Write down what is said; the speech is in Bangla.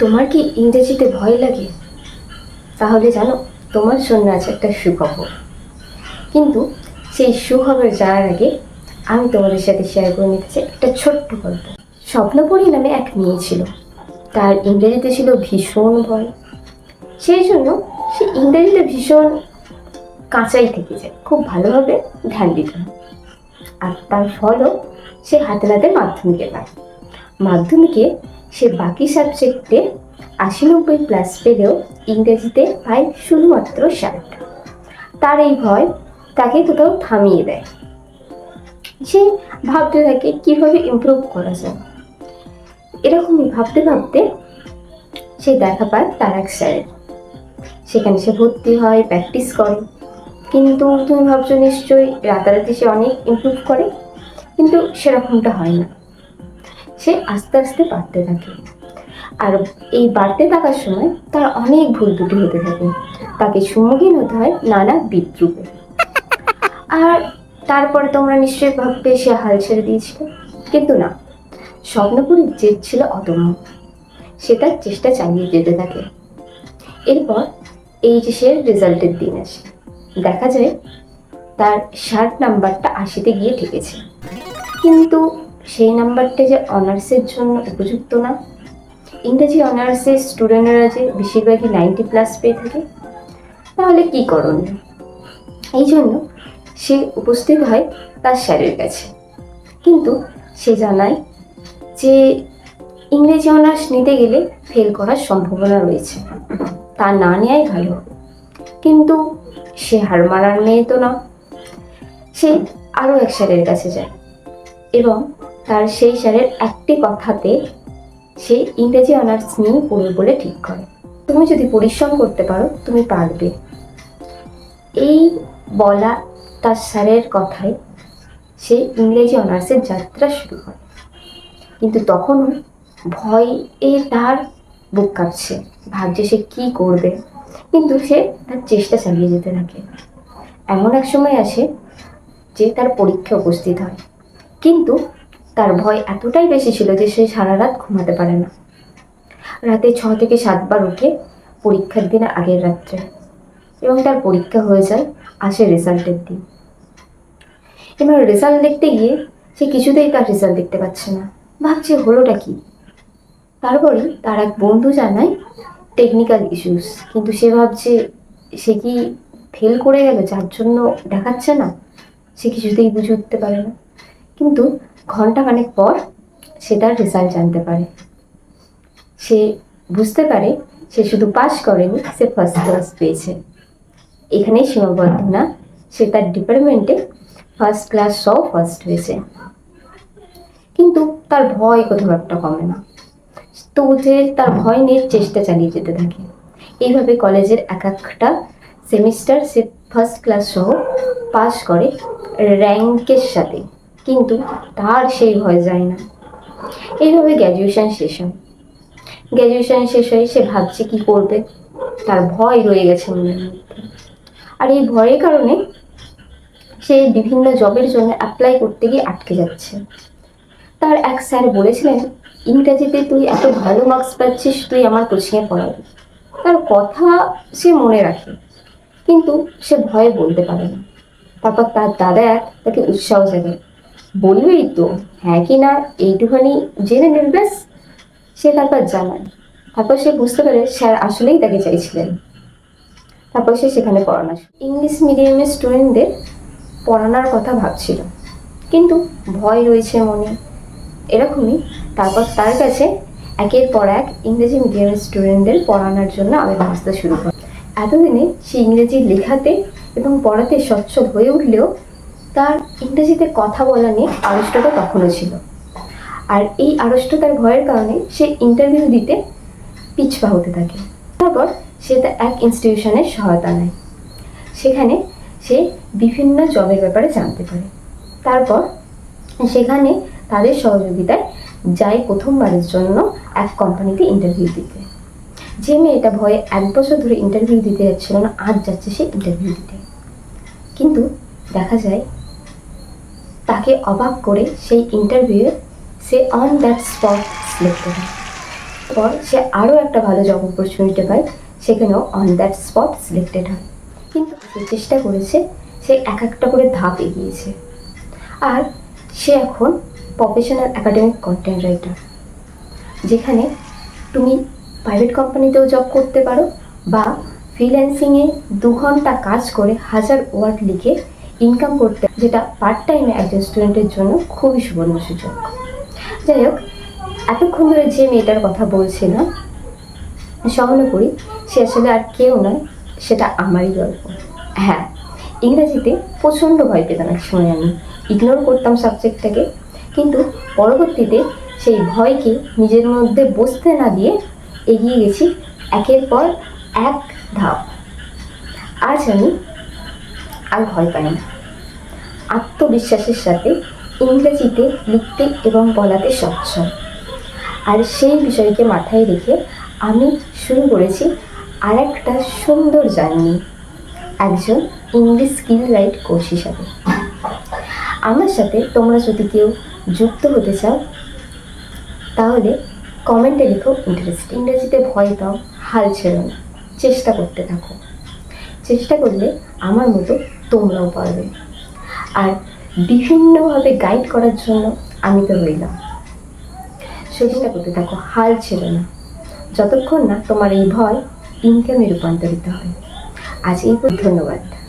তোমার কি ইংরেজিতে ভয় লাগে? তাহলে জানো, তোমার জন্য আছে একটা সুখবর। কিন্তু সেই সুখবর যাওয়ার আগে আমি তোমাদের সাথে শেয়ার করে নিতে চাই একটা ছোট্ট গল্প। স্বপ্নপরী নামে এক মেয়ে ছিল। তার ইংরেজিতে ছিল ভীষণ ভয়। সেই জন্য সে ইংরেজিতে ভীষণ কাঁচাই থেকে যায়। খুব ভালোভাবে ধ্যান দিত। আর তার ফলও সে হাতে হাতে মাধ্যমিকে পায়। মাধ্যমিকে সে বাকি সাবজেক্টে আশি নব্বই প্লাস পেলেও ইংরেজিতে পায় শুধুমাত্র ষাট। তার এই ভয় তাকে কোথাও থামিয়ে দেয়। সে ভাবতে থাকে, কীভাবে ইমপ্রুভ করা যায়? এরকমই ভাবতে ভাবতে সে দেখা পায় তার এক স্যারের। সেখানে সে ভর্তি হয় প্র্যাকটিস করে। কিন্তু তুমি ভাবছ নিশ্চয়ই রাতারাতি সে অনেক ইমপ্রুভ করে, কিন্তু সেরকমটা হয় না। সে আস্তে আস্তে বাড়তে থাকে। আর এই বাড়তে থাকার সময় তার অনেক ভুল ত্রুটি হতে থাকে। তাকে সম্মুখীন হতে হয় নানা বিদ্রুপে। আর তারপরে তোমরা নিশ্চয়ই ভাববে, সে হাল ছেড়ে দিয়েছিল। কিন্তু না, স্বপ্নপুরীর জেদ ছিল অদম্য। সে তার চেষ্টা চালিয়ে যেতে থাকে। এরপর এইচএসের রেজাল্টের দিন আসে। দেখা যায় তার ষাট নাম্বারটা আশিতে গিয়ে ঠেকেছে। কিন্তু সেই নাম্বারটা যে অনার্সের জন্য উপযুক্ত না। ইংরেজি অনার্সের স্টুডেন্টরা যে বেশিরভাগই নাইনটি প্লাস পেয়ে থাকে, তাহলে কী করণীয় এই জন্য সে উপস্থিত হয় তার স্যারের কাছে। কিন্তু সে জানায় যে ইংরেজি অনার্স নিতে গেলে ফেল করার সম্ভাবনা রয়েছে। তা না নেওয়াই ভালো। কিন্তু সে হার মারার মেয়ে তো না। সে আরও এক স্যারের কাছে যায় এবং তার সেই স্যারের একটি কথাতে সে ইংরেজি অনার্স নিয়ে পড়বে বলে ঠিক করে। তুমি যদি পরিশ্রম করতে পারো, তুমি পারবে। এই বলা তার স্যারের কথায় সে ইংরেজি অনার্সের যাত্রা শুরু করে। কিন্তু তখনও ভয়ে তার বুক কাঁপছে। ভাবছে সে কি করবে। কিন্তু সে তার চেষ্টা চালিয়ে যেতে থাকে। এমন এক সময় আসে যে তার পরীক্ষা উপস্থিত হয়। কিন্তু তার ভয় এতটাই বেশি ছিল যে সে সারা রাত ঘুমাতে পারে না। রাতে ছ থেকে সাতবার উঠে পরীক্ষার দিন আগের রাত্রে এবং তার পরীক্ষা হয়ে যায় আসে রেজাল্টের দিন। এবার রেজাল্ট দেখতে গিয়ে সে কিছুতেই তার রেজাল্ট দেখতে পাচ্ছে না। ভাবছে হলোটা কি? তারপরে তার এক বন্ধু জানায় টেকনিক্যাল ইস্যুস কিন্তু সে ভাবছে সে কি ফেল করে গেল, যার জন্য দেখাচ্ছে না? সে কিছুতেই বুঝে উঠতে পারে না। কিন্তু ঘন্টাখানেক পর সে তার রেজাল্ট জানতে পারে। সে বুঝতে পারে, সে শুধু পাস করেনি, সে ফার্স্ট ক্লাস পেয়েছে। এখানেই সীমাবদ্ধ না, সে তার ডিপার্টমেন্টে ফার্স্ট ক্লাস সহ ফার্স্ট হয়েছে। কিন্তু তার ভয় কোথাও একটা কমে না। তো যে তার ভয় নিয়ে চেষ্টা চালিয়ে যেতে থাকে। এইভাবে কলেজের এক একটা সেমিস্টার সে ফার্স্ট ক্লাস সহ পাস করে র্যাঙ্কের সাথে। কিন্তু তার সেই ভয় যায় না। এইভাবে গ্র্যাজুয়েশন শেষ হয়। গ্র্যাজুয়েশন শেষ হয়ে সে ভাবছে কি করবে? তার ভয় রয়ে গেছে মনের মধ্যে। আর এই ভয়ের কারণে সে বিভিন্ন জবের জন্য অ্যাপ্লাই করতে গিয়ে আটকে যাচ্ছে। তার এক স্যার বলেছিলেন, ইংরেজিতে তুই এত ভালো মার্কস পাচ্ছিস, তুই আমার কোচিংয়ে পড়াবি। তার কথা সে মনে রাখে, কিন্তু সে ভয়ে বলতে পারে না। তারপর তার দাদা এক তাকে উৎসাহ জাগে বলবেই তো হ্যাঁ কি না, এইটুখানি জেনে নেবে ব্যাস। সে তারপর জানায়। তারপর সে বুঝতে পারে স্যার আসলেই তাকে চাইছিলেন। তারপর সে সেখানে পড়ানো ইংলিশ মিডিয়ামের স্টুডেন্টদের পড়ানোর কথা ভাবছিল। কিন্তু ভয় রয়েছে মনে। এরকমই তারপর তার কাছে একের পর এক ইংরেজি মিডিয়ামের স্টুডেন্টদের পড়ানোর জন্য আবেদন আসতে শুরু করে এতদিনে সে ইংরেজি লেখাতে এবং পড়াতে সচ্ছল হয়ে উঠলেও তার ইংরেজিতে কথা বলা নিয়ে আড়ষ্টতা তখনও ছিল। আর এই আড়ষ্টতার ভয়ের কারণে সে ইন্টারভিউ দিতে পিছপা হতে থাকে। তারপর সে তা এক ইনস্টিটিউশনের সহায়তা নেয়। সেখানে সে বিভিন্ন জবের ব্যাপারে জানতে পারে। তারপর সেখানে তাদের সহযোগিতায় যায় প্রথমবারের জন্য এক কোম্পানিতে ইন্টারভিউ দিতে। যে মেয়েটা ভয়ে এক বছর ধরে ইন্টারভিউ দিতে যাচ্ছিল না, আজ যাচ্ছে সে ইন্টারভিউ দিতে। কিন্তু দেখা যায় তাকে অবাক করে সেই ইন্টারভিউয়ে সে অন দ্যাট স্পট সিলেক্ট করে পর সে আরও একটা ভালো জব অপরচুনিটি পায়, সেখানেও অন দ্যাট স্পট সিলেক্টেড হয়। কিন্তু সে চেষ্টা করেছে, সে এক একটা করে ধাপ এগিয়েছে। আর সে এখন প্রফেশনাল একাডেমিক কন্টেন্ট রাইটার যেখানে তুমি প্রাইভেট কোম্পানিতেও জব করতে পারো বা ফ্রিল্যান্সিংয়ে দু ঘণ্টা কাজ করে হাজার ওয়ার্ড লিখে ইনকাম করতে, যেটা পার্ট টাইমে একজন স্টুডেন্টের জন্য খুবই সুবর্ণ সুযোগ। যাই হোক, এতক্ষণ ধরে যে মেয়েটার কথা বলছিলাম করি, সে আসলে আর কেউ নয়, সেটা আমারই গল্প। হ্যাঁ ইংরেজিতে প্রচণ্ড ভয় পেতাম এক সময় আমি। ইগনোর করতাম সাবজেক্টটাকে কিন্তু পরবর্তীতে সেই ভয়কে নিজের মধ্যে বসতে না দিয়ে এগিয়ে গেছি একের পর এক ধাপ। আজ আমি আর ভয় পাই না। আত্মবিশ্বাসের সাথে ইংরেজিতে লিখতে এবং বলাতে সক্ষম। আর সেই বিষয়কে মাথায় রেখে আমি শুরু করেছি আরেকটা সুন্দর জার্নি, একজন ইংলিশ স্কিল রাইট কোচ হিসাবে। আমার সাথে তোমরা যদি কেউ যুক্ত হতে চাও, তাহলে কমেন্টে লিখো ইন্টারেস্ট ইংরেজিতে ভয় পাও, হাল ছেড়ো না, চেষ্টা করতে থাকো। চেষ্টা করলে আমার মতো তোমরাও পারবে। আর বিভিন্নভাবে গাইড করার জন্য আমি তো রইলাম। সেদিনটা করতে থাকো, হাল ছিল না যতক্ষণ না তোমার এই ভয় ইনকামে রূপান্তরিত হয়। আজ এই ধন্যবাদ।